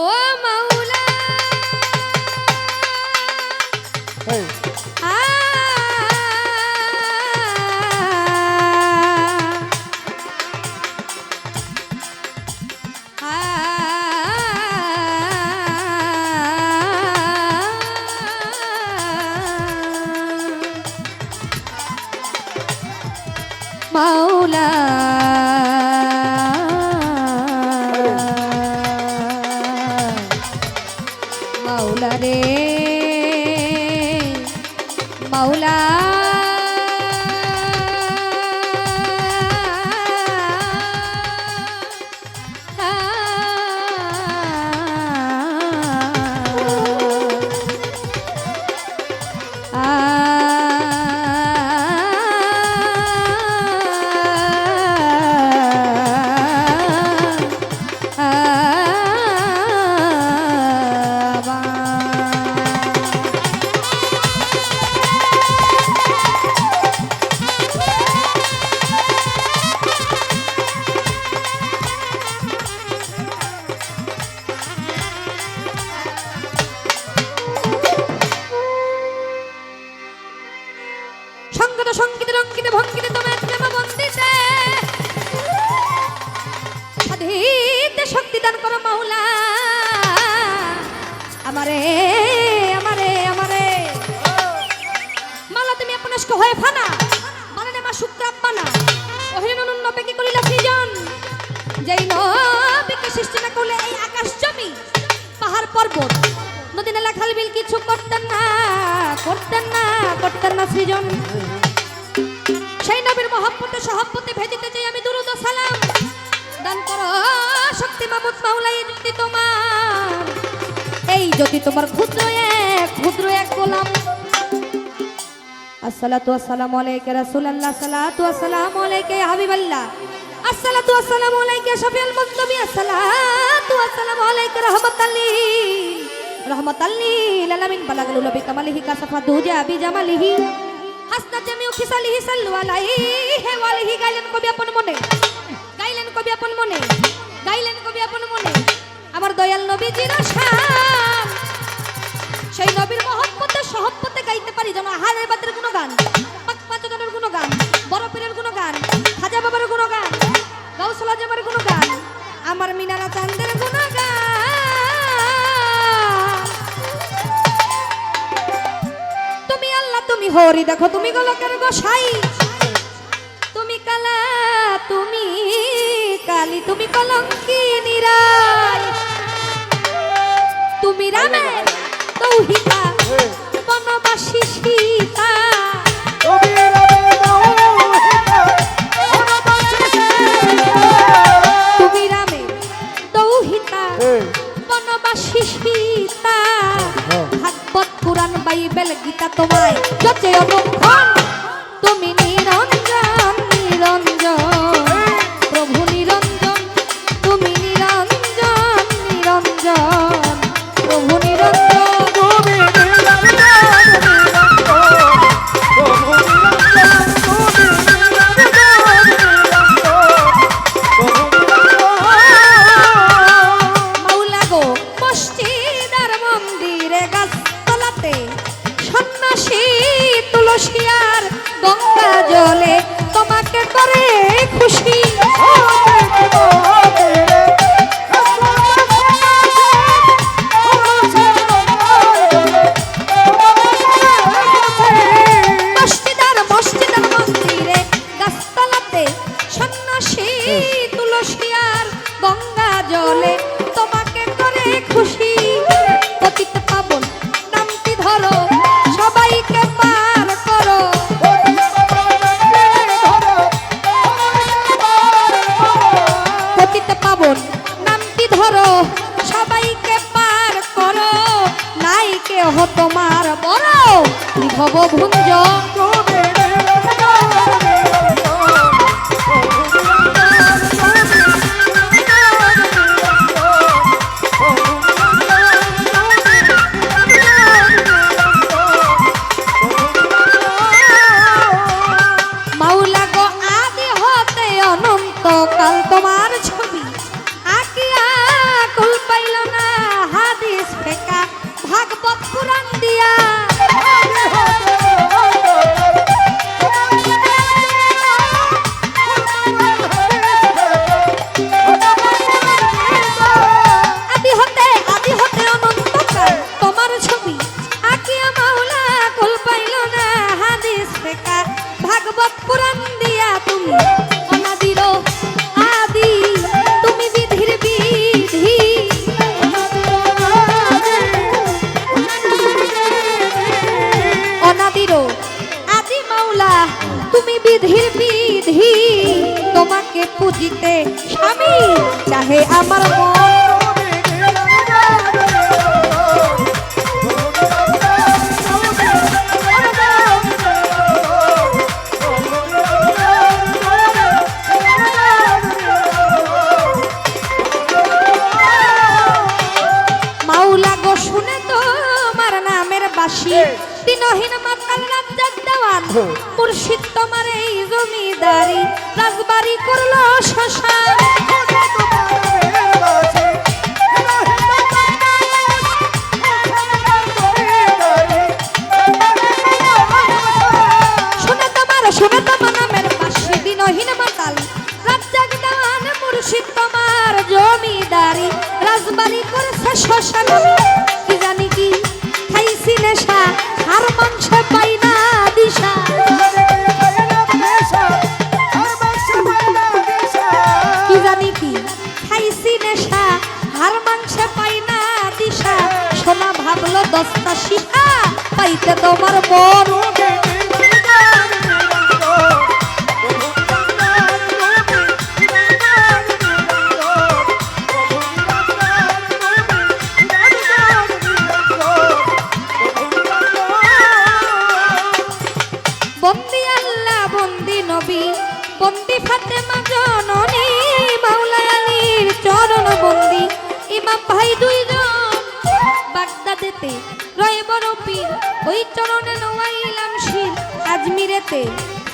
ও মাওলা। মাওলা। সঙ্গত, সংগীত, রঙ্গিত, ভঙ্গিত প্রেম বন্দিতে। সাধিতে শক্তি দান করো মাওলা। আমারে আমারে আমারে। মালা তুমি আপনস্ক হয়ে ফানা। মানে মা শুক্র আব্বানা ওহিন নন্ন পেকি করিলা সৃজন? যেই নবিকে সৃষ্টি না করলে এই আকাশ জমি, পাহাড় পর্বত। নদী নালা খাল বিল কিছু করতেন না করতেন না করতেন না সৃজন। সেই নবীর মহব্বতে, সহব্বতে ভেজিতে চাই আমি দুরুদ সালাম। দান করো শক্তি মামুদ মাওলাই যদি তোমার। এই যদি তোমার ক্ষুদ্র এক ক্ষুদ্র এক গোলাম। আসসালাতু আসসালামু আলাইকা রাসূলুল্লাহ, সালাতু আসসালামু আলাইকা হাবিবাল্লাহ। আসসালাতু আসসালামু আলাইকা শাফিউল মুজতাবি আসসালাতু আসসালামু আলাইকা রাহমাতাল লিল রাহমাতাল লিল আলামিন, বালাগাল উলা বিকামালিহি কাসাফা দুজা বিজামালিহি। হাসনা জামিউ খিসালিহি সাল্লু আলাইহি ওয়া আলিহি গাইলেন কবি আপন মনে। গাইলেন কবি আপন মনে। গাইলেন কবি আপন মনে। আমার দয়াল নবীজির শান সেই নবীর মহব্বতে, সহব্বতে গাইতে পারি যেন হারের বাতের কোনো গান পাক পাঁচজনের কোনো গান বড় পীরের কোনো গান খাজা বাবার কোনো গান গাউসলা জামার কোনো গান হরি, দেখো তুমি গোলকের গোসাই। তুমি কালা, তুমি কালি, তুমি কলঙ্কি নিরাই তুমি রামের তৌহিতা ভব দেওয়ান মুর্শিদ তোমার এই জমিদারি, রাজবাড়ি করল শ্মশান। শুনে কি জানি কি, খাইছি নেশা আর মাংসে পাই ভাবলো দস্তা শিখা, পাইতে তোমার মন বন্দি আল্লাহ, বন্দি নবী, বন্দি ফাতেমা জননী মাওলা আলীর চরণ বন্দি। ইমাম বাগদাদেতে। রয় বড় পীর, ওই চরণে নোয়াইলাম শির। আজমিরেতে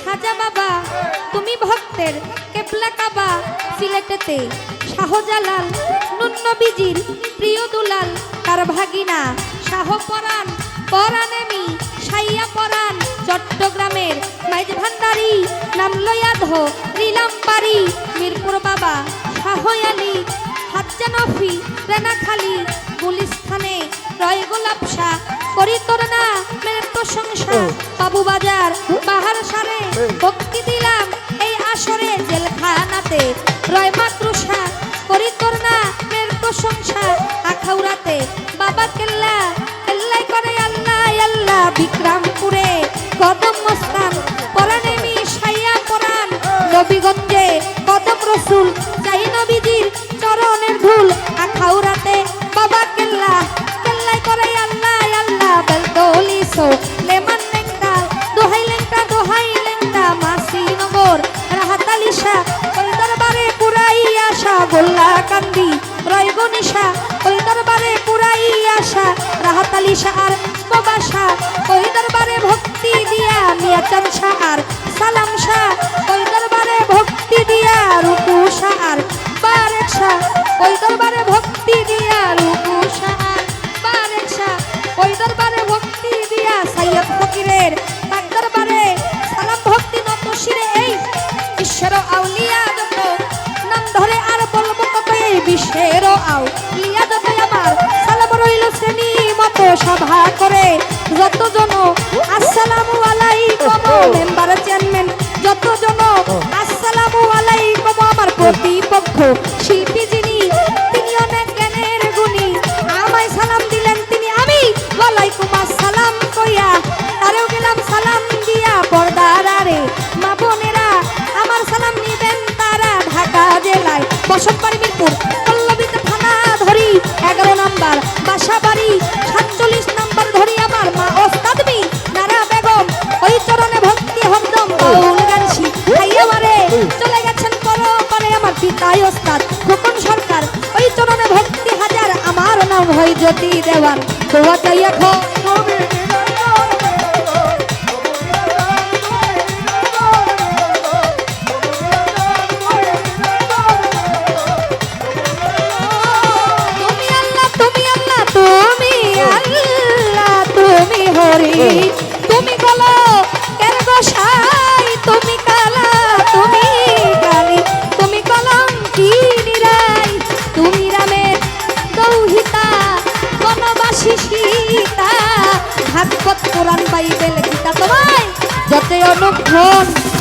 খাজা বাবা, তুমি ভক্তের কেবলা কাবা সিলেটেতে। শাহজালাল, নুন্নবীজির প্রিয় দুলাল, তার ভাগিনা, শাহ পরাণ পরাণেমি সাইয়া পরাণ, চট্টগ্রামের মাইজ ভান্ডারি, নাম লয়াধ নীলাম্বারি, মিরপুর বাবা শাহয়ালি হাজ্জানফি রেনাখালি গুলিস্থানে রয় গোলাপ শাহ। করি তোর না মেয়ের প্রশংসা বাবু বাজার বাহার সারে ভক্তি দিলাম এই আসরে জেলখানাতে। রয় মাতৃষা করি তোর না মেয়ের প্রশংসা আখাউরাতে বাবা কেল্লা কেল্লাই করে আল্লাহ আল্লাহ বিক্রমপুরে। কদম মস্তান পরানেমি সাইয়া পরান নবীগঞ্জে লেমান লেঙ্কা দোহাই লেঙ্কা দোহাই লেঙ্কা মাসি নগর রাহাতালিশা ওই দরবারে পুরাই আশা গোল্লা কান্দি রয় গনিশা ওই দরবারে পুরাই আশা রাহাতালিশা আর বাবাসা ভক্তি দিয়া সাইয়দ ফকিরের তার দরবারে সালাম ভক্তি নত শিরে এই ঈশ্বর আউলিয়া যত। নাম ধরে আর বলব কত এই বিশ্বের আউলিয়া যত আমার। সালাম রইল শ্রেণি মতো সভা করে। যত জন আসসালামু আলাইকুম মেম্বার চেয়ারম্যান যত জন আসসালামু আলাইকুম আমার প্রতিপক্ষ শিল্পী জেলায় বসতবাড়ি মিরপুর পল্লবীতে থানা ধরি, এগারো নাম্বার। বাসা বাড়ি সাতচল্লিশ নাম্বার ধরি আমার মা ওস্তাদমি নারা বেগম, ওই চরণে ভক্তি হরদম, বাউল গানছি ভাইয়া মারে। চলে গেছেন পরো আমার পিতাই ওস্তাদ, খোকন সরকার। ওই চরণে ভক্তি হাজার, আমার নাম হয় জ্যোতি দেওয়ান দোয়া চাই এখন অনুক্ষণ তুমি